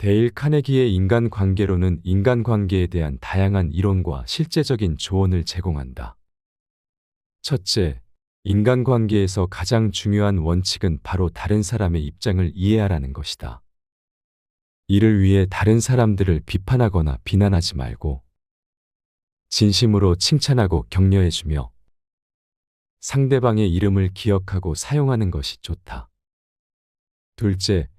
데일 카네기의 인간관계로는 인간관계에 대한 다양한 이론과 실제적인 조언을 제공한다. 첫째, 인간관계에서 가장 중요한 원칙은 바로 다른 사람의 입장을 이해하라는 것이다. 이를 위해 다른 사람들을 비판하거나 비난하지 말고 진심으로 칭찬하고 격려해주며 상대방의 이름을 기억하고 사용하는 것이 좋다. 둘째,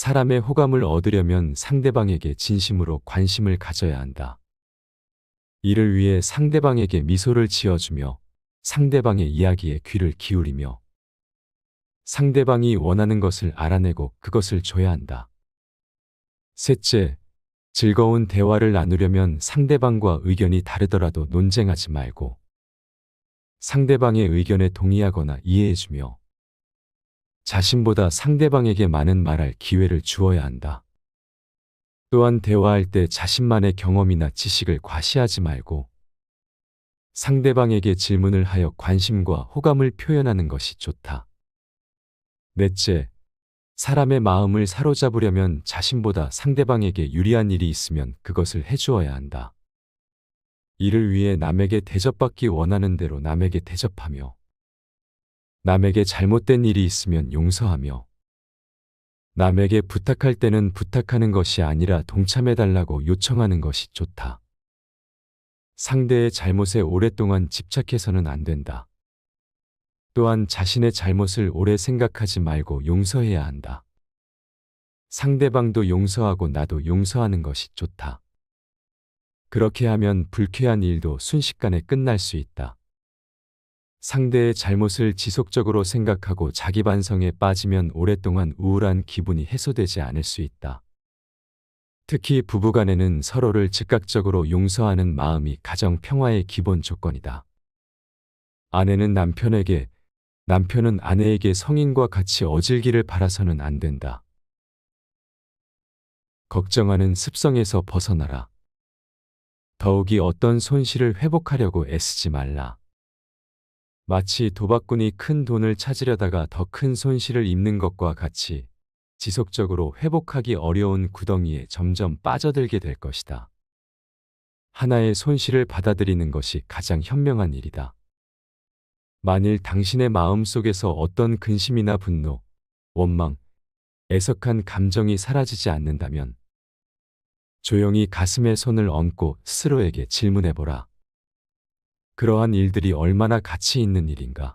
사람의 호감을 얻으려면 상대방에게 진심으로 관심을 가져야 한다. 이를 위해 상대방에게 미소를 지어주며 상대방의 이야기에 귀를 기울이며 상대방이 원하는 것을 알아내고 그것을 줘야 한다. 셋째, 즐거운 대화를 나누려면 상대방과 의견이 다르더라도 논쟁하지 말고 상대방의 의견에 동의하거나 이해해주며 자신보다 상대방에게 많은 말할 기회를 주어야 한다. 또한 대화할 때 자신만의 경험이나 지식을 과시하지 말고 상대방에게 질문을 하여 관심과 호감을 표현하는 것이 좋다. 넷째, 사람의 마음을 사로잡으려면 자신보다 상대방에게 유리한 일이 있으면 그것을 해주어야 한다. 이를 위해 남에게 대접받기 원하는 대로 남에게 대접하며 남에게 잘못된 일이 있으면 용서하며 남에게 부탁할 때는 부탁하는 것이 아니라 동참해달라고 요청하는 것이 좋다. 상대의 잘못에 오랫동안 집착해서는 안 된다. 또한 자신의 잘못을 오래 생각하지 말고 용서해야 한다. 상대방도 용서하고 나도 용서하는 것이 좋다. 그렇게 하면 불쾌한 일도 순식간에 끝날 수 있다. 상대의 잘못을 지속적으로 생각하고 자기 반성에 빠지면 오랫동안 우울한 기분이 해소되지 않을 수 있다. 특히 부부간에는 서로를 즉각적으로 용서하는 마음이 가정 평화의 기본 조건이다. 아내는 남편에게, 남편은 아내에게 성인과 같이 어질기를 바라서는 안 된다. 걱정하는 습성에서 벗어나라. 더욱이 어떤 손실을 회복하려고 애쓰지 말라. 마치 도박꾼이 큰 돈을 찾으려다가 더 큰 손실을 입는 것과 같이 지속적으로 회복하기 어려운 구덩이에 점점 빠져들게 될 것이다. 하나의 손실을 받아들이는 것이 가장 현명한 일이다. 만일 당신의 마음 속에서 어떤 근심이나 분노, 원망, 애석한 감정이 사라지지 않는다면 조용히 가슴에 손을 얹고 스스로에게 질문해보라. 그러한 일들이 얼마나 가치 있는 일인가?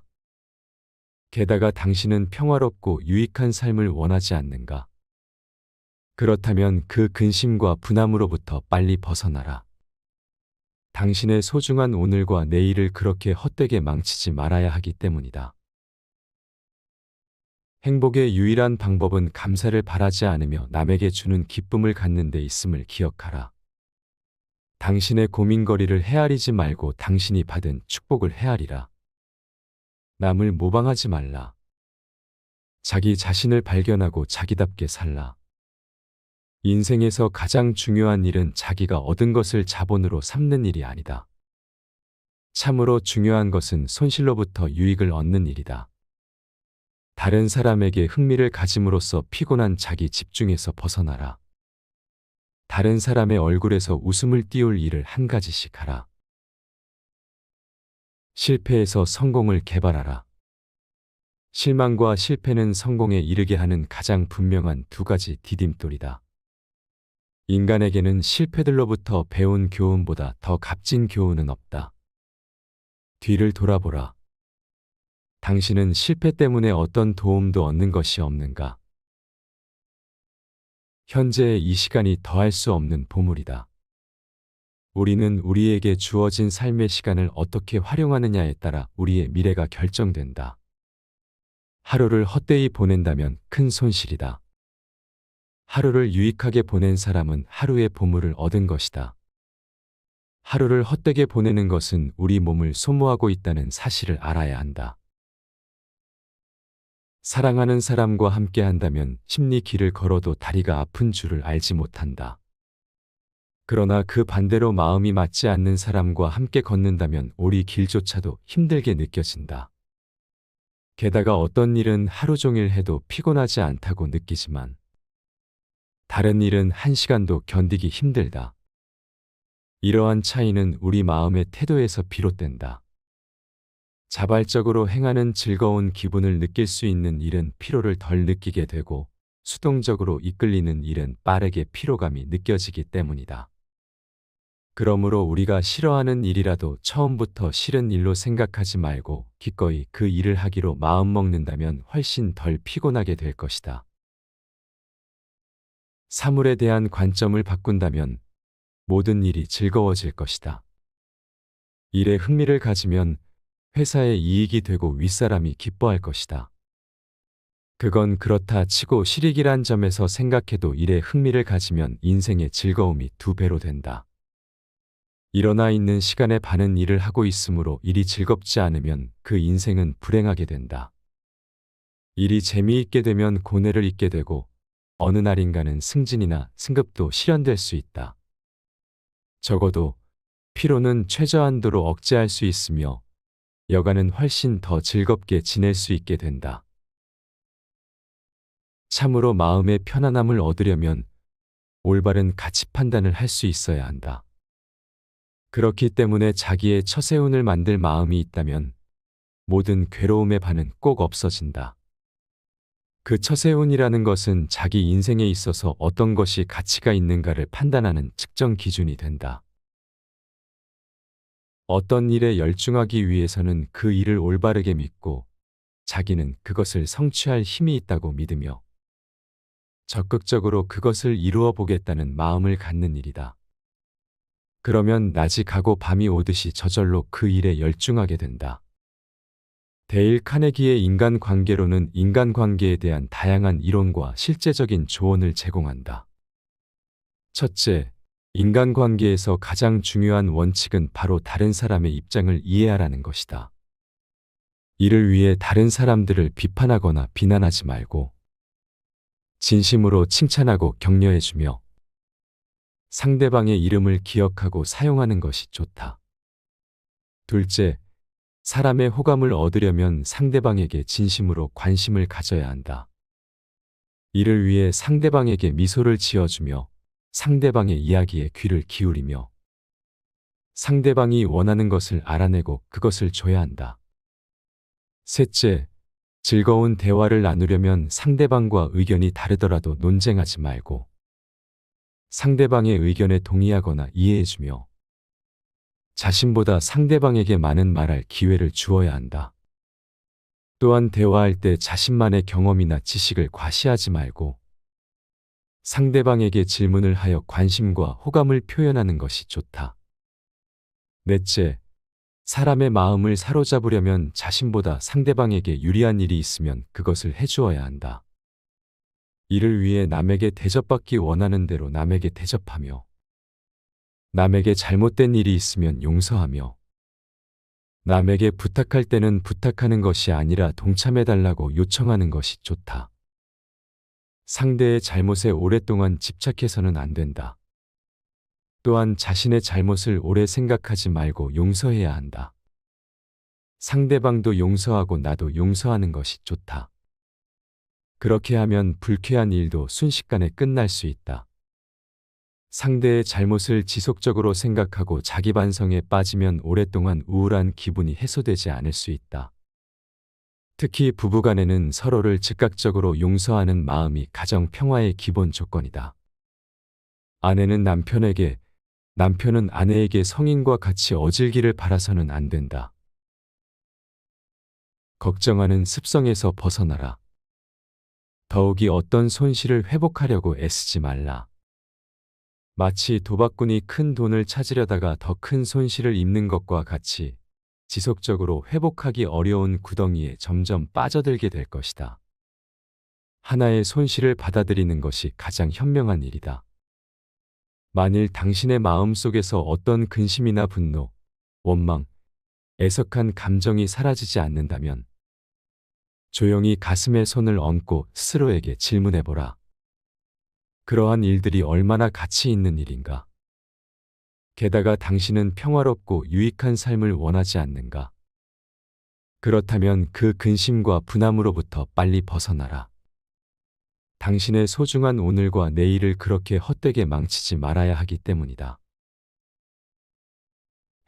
게다가 당신은 평화롭고 유익한 삶을 원하지 않는가? 그렇다면 그 근심과 분함으로부터 빨리 벗어나라. 당신의 소중한 오늘과 내일을 그렇게 헛되게 망치지 말아야 하기 때문이다. 행복의 유일한 방법은 감사를 바라지 않으며 남에게 주는 기쁨을 갖는 데 있음을 기억하라. 당신의 고민거리를 헤아리지 말고 당신이 받은 축복을 헤아리라. 남을 모방하지 말라. 자기 자신을 발견하고 자기답게 살라. 인생에서 가장 중요한 일은 자기가 얻은 것을 자본으로 삼는 일이 아니다. 참으로 중요한 것은 손실로부터 유익을 얻는 일이다. 다른 사람에게 흥미를 가짐으로써 피곤한 자기 집중에서 벗어나라. 다른 사람의 얼굴에서 웃음을 띄울 일을 한 가지씩 하라. 실패에서 성공을 개발하라. 실망과 실패는 성공에 이르게 하는 가장 분명한 두 가지 디딤돌이다. 인간에게는 실패들로부터 배운 교훈보다 더 값진 교훈은 없다. 뒤를 돌아보라. 당신은 실패 때문에 어떤 도움도 얻는 것이 없는가? 현재의 이 시간이 더할 수 없는 보물이다. 우리는 우리에게 주어진 삶의 시간을 어떻게 활용하느냐에 따라 우리의 미래가 결정된다. 하루를 헛되이 보낸다면 큰 손실이다. 하루를 유익하게 보낸 사람은 하루의 보물을 얻은 것이다. 하루를 헛되게 보내는 것은 우리 몸을 소모하고 있다는 사실을 알아야 한다. 사랑하는 사람과 함께 한다면 심리 길을 걸어도 다리가 아픈 줄을 알지 못한다. 그러나 그 반대로 마음이 맞지 않는 사람과 함께 걷는다면 오리 길조차도 힘들게 느껴진다. 게다가 어떤 일은 하루 종일 해도 피곤하지 않다고 느끼지만 다른 일은 한 시간도 견디기 힘들다. 이러한 차이는 우리 마음의 태도에서 비롯된다. 자발적으로 행하는 즐거운 기분을 느낄 수 있는 일은 피로를 덜 느끼게 되고 수동적으로 이끌리는 일은 빠르게 피로감이 느껴지기 때문이다. 그러므로 우리가 싫어하는 일이라도 처음부터 싫은 일로 생각하지 말고 기꺼이 그 일을 하기로 마음먹는다면 훨씬 덜 피곤하게 될 것이다. 사물에 대한 관점을 바꾼다면 모든 일이 즐거워질 것이다. 일에 흥미를 가지면 회사에 이익이 되고 윗사람이 기뻐할 것이다. 그건 그렇다 치고 실익이란 점에서 생각해도 일에 흥미를 가지면 인생의 즐거움이 두 배로 된다. 일어나 있는 시간에 반은 일을 하고 있으므로 일이 즐겁지 않으면 그 인생은 불행하게 된다. 일이 재미있게 되면 고뇌를 잊게 되고 어느 날인가는 승진이나 승급도 실현될 수 있다. 적어도 피로는 최저한도로 억제할 수 있으며 여가는 훨씬 더 즐겁게 지낼 수 있게 된다. 참으로 마음의 편안함을 얻으려면 올바른 가치 판단을 할 수 있어야 한다. 그렇기 때문에 자기의 처세운을 만들 마음이 있다면 모든 괴로움의 반은 꼭 없어진다. 그 처세운이라는 것은 자기 인생에 있어서 어떤 것이 가치가 있는가를 판단하는 측정 기준이 된다. 어떤 일에 열중하기 위해서는 그 일을 올바르게 믿고 자기는 그것을 성취할 힘이 있다고 믿으며 적극적으로 그것을 이루어 보겠다는 마음을 갖는 일이다. 그러면 낮이 가고 밤이 오듯이 저절로 그 일에 열중하게 된다. 데일 카네기의 인간관계로는 인간관계에 대한 다양한 이론과 실제적인 조언을 제공한다. 첫째, 인간관계에서 가장 중요한 원칙은 바로 다른 사람의 입장을 이해하라는 것이다. 이를 위해 다른 사람들을 비판하거나 비난하지 말고 진심으로 칭찬하고 격려해주며 상대방의 이름을 기억하고 사용하는 것이 좋다. 둘째, 사람의 호감을 얻으려면 상대방에게 진심으로 관심을 가져야 한다. 이를 위해 상대방에게 미소를 지어주며 상대방의 이야기에 귀를 기울이며 상대방이 원하는 것을 알아내고 그것을 줘야 한다. 셋째, 즐거운 대화를 나누려면 상대방과 의견이 다르더라도 논쟁하지 말고 상대방의 의견에 동의하거나 이해해주며 자신보다 상대방에게 많은 말할 기회를 주어야 한다. 또한 대화할 때 자신만의 경험이나 지식을 과시하지 말고 상대방에게 질문을 하여 관심과 호감을 표현하는 것이 좋다. 넷째, 사람의 마음을 사로잡으려면 자신보다 상대방에게 유리한 일이 있으면 그것을 해주어야 한다. 이를 위해 남에게 대접받기 원하는 대로 남에게 대접하며 남에게 잘못된 일이 있으면 용서하며 남에게 부탁할 때는 부탁하는 것이 아니라 동참해달라고 요청하는 것이 좋다. 상대의 잘못에 오랫동안 집착해서는 안 된다. 또한 자신의 잘못을 오래 생각하지 말고 용서해야 한다. 상대방도 용서하고 나도 용서하는 것이 좋다. 그렇게 하면 불쾌한 일도 순식간에 끝날 수 있다. 상대의 잘못을 지속적으로 생각하고 자기 반성에 빠지면 오랫동안 우울한 기분이 해소되지 않을 수 있다. 특히 부부간에는 서로를 즉각적으로 용서하는 마음이 가정 평화의 기본 조건이다. 아내는 남편에게, 남편은 아내에게 성인과 같이 어질기를 바라서는 안 된다. 걱정하는 습성에서 벗어나라. 더욱이 어떤 손실을 회복하려고 애쓰지 말라. 마치 도박꾼이 큰 돈을 찾으려다가 더 큰 손실을 입는 것과 같이 지속적으로 회복하기 어려운 구덩이에 점점 빠져들게 될 것이다. 하나의 손실을 받아들이는 것이 가장 현명한 일이다. 만일 당신의 마음 속에서 어떤 근심이나 분노, 원망, 애석한 감정이 사라지지 않는다면 조용히 가슴에 손을 얹고 스스로에게 질문해보라. 그러한 일들이 얼마나 가치 있는 일인가? 게다가 당신은 평화롭고 유익한 삶을 원하지 않는가? 그렇다면 그 근심과 분함으로부터 빨리 벗어나라. 당신의 소중한 오늘과 내일을 그렇게 헛되게 망치지 말아야 하기 때문이다.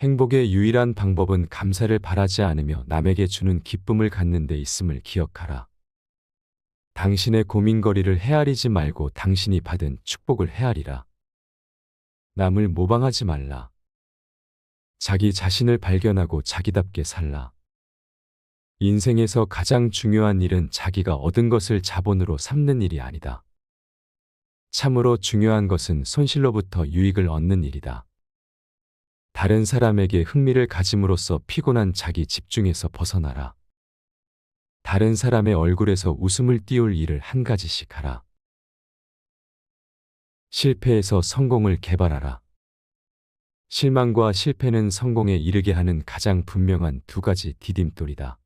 행복의 유일한 방법은 감사를 바라지 않으며 남에게 주는 기쁨을 갖는 데 있음을 기억하라. 당신의 고민거리를 헤아리지 말고 당신이 받은 축복을 헤아리라. 남을 모방하지 말라. 자기 자신을 발견하고 자기답게 살라. 인생에서 가장 중요한 일은 자기가 얻은 것을 자본으로 삼는 일이 아니다. 참으로 중요한 것은 손실로부터 유익을 얻는 일이다. 다른 사람에게 흥미를 가짐으로써 피곤한 자기 집중에서 벗어나라. 다른 사람의 얼굴에서 웃음을 띄울 일을 한 가지씩 하라. 실패에서 성공을 개발하라. 실망과 실패는 성공에 이르게 하는 가장 분명한 두 가지 디딤돌이다.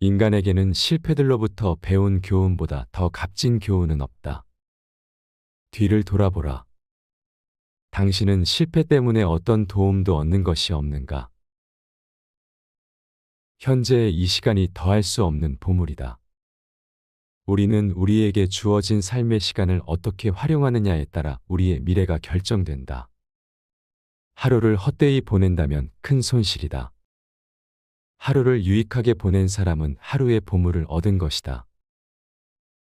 인간에게는 실패들로부터 배운 교훈보다 더 값진 교훈은 없다. 뒤를 돌아보라. 당신은 실패 때문에 어떤 도움도 얻는 것이 없는가? 현재의 이 시간이 더할 수 없는 보물이다. 우리는 우리에게 주어진 삶의 시간을 어떻게 활용하느냐에 따라 우리의 미래가 결정된다. 하루를 헛되이 보낸다면 큰 손실이다. 하루를 유익하게 보낸 사람은 하루의 보물을 얻은 것이다.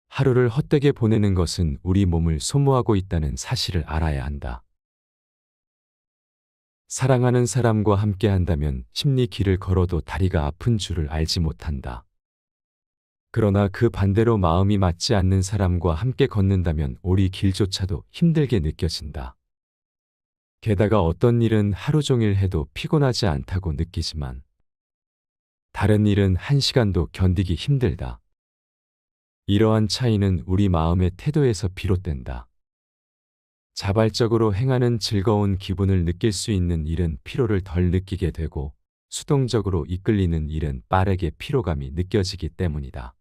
하루를 헛되게 보내는 것은 우리 몸을 소모하고 있다는 사실을 알아야 한다. 사랑하는 사람과 함께 한다면 심리 길을 걸어도 다리가 아픈 줄을 알지 못한다. 그러나 그 반대로 마음이 맞지 않는 사람과 함께 걷는다면 오리 길조차도 힘들게 느껴진다. 게다가 어떤 일은 하루 종일 해도 피곤하지 않다고 느끼지만 다른 일은 한 시간도 견디기 힘들다. 이러한 차이는 우리 마음의 태도에서 비롯된다. 자발적으로 행하는 즐거운 기분을 느낄 수 있는 일은 피로를 덜 느끼게 되고 수동적으로 이끌리는 일은 빠르게 피로감이 느껴지기 때문이다.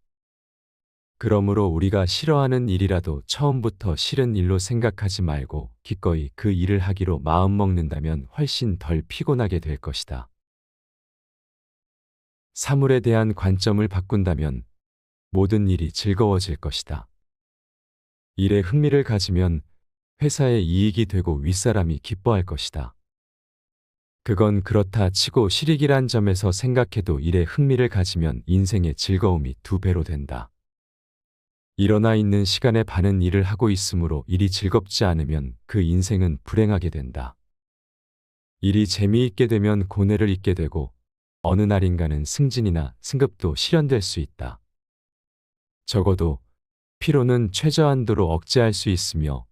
그러므로 우리가 싫어하는 일이라도 처음부터 싫은 일로 생각하지 말고 기꺼이 그 일을 하기로 마음먹는다면 훨씬 덜 피곤하게 될 것이다. 사물에 대한 관점을 바꾼다면 모든 일이 즐거워질 것이다. 일에 흥미를 가지면 회사에 이익이 되고 윗사람이 기뻐할 것이다. 그건 그렇다 치고 실익이란 점에서 생각해도 일에 흥미를 가지면 인생의 즐거움이 두 배로 된다. 일어나 있는 시간에 반은 일을 하고 있으므로 일이 즐겁지 않으면 그 인생은 불행하게 된다. 일이 재미있게 되면 고뇌를 잊게 되고 어느 날인가는 승진이나 승급도 실현될 수 있다. 적어도 피로는 최저한도로 억제할 수 있으며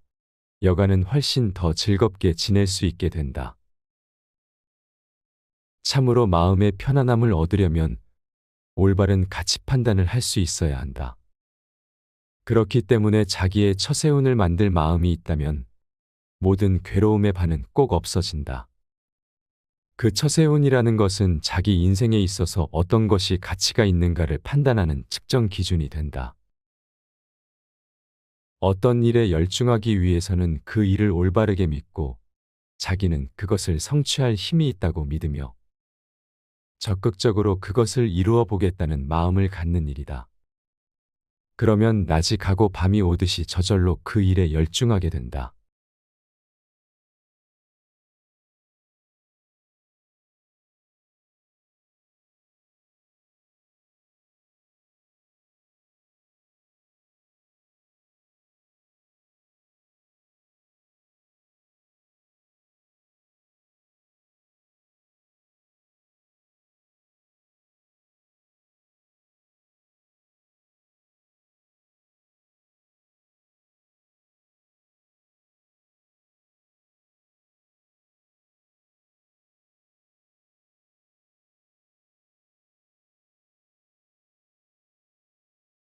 여가는 훨씬 더 즐겁게 지낼 수 있게 된다. 참으로 마음의 편안함을 얻으려면 올바른 가치 판단을 할 수 있어야 한다. 그렇기 때문에 자기의 처세운을 만들 마음이 있다면 모든 괴로움의 반은 꼭 없어진다. 그 처세운이라는 것은 자기 인생에 있어서 어떤 것이 가치가 있는가를 판단하는 측정 기준이 된다. 어떤 일에 열중하기 위해서는 그 일을 올바르게 믿고 자기는 그것을 성취할 힘이 있다고 믿으며 적극적으로 그것을 이루어 보겠다는 마음을 갖는 일이다. 그러면 낮이 가고 밤이 오듯이 저절로 그 일에 열중하게 된다.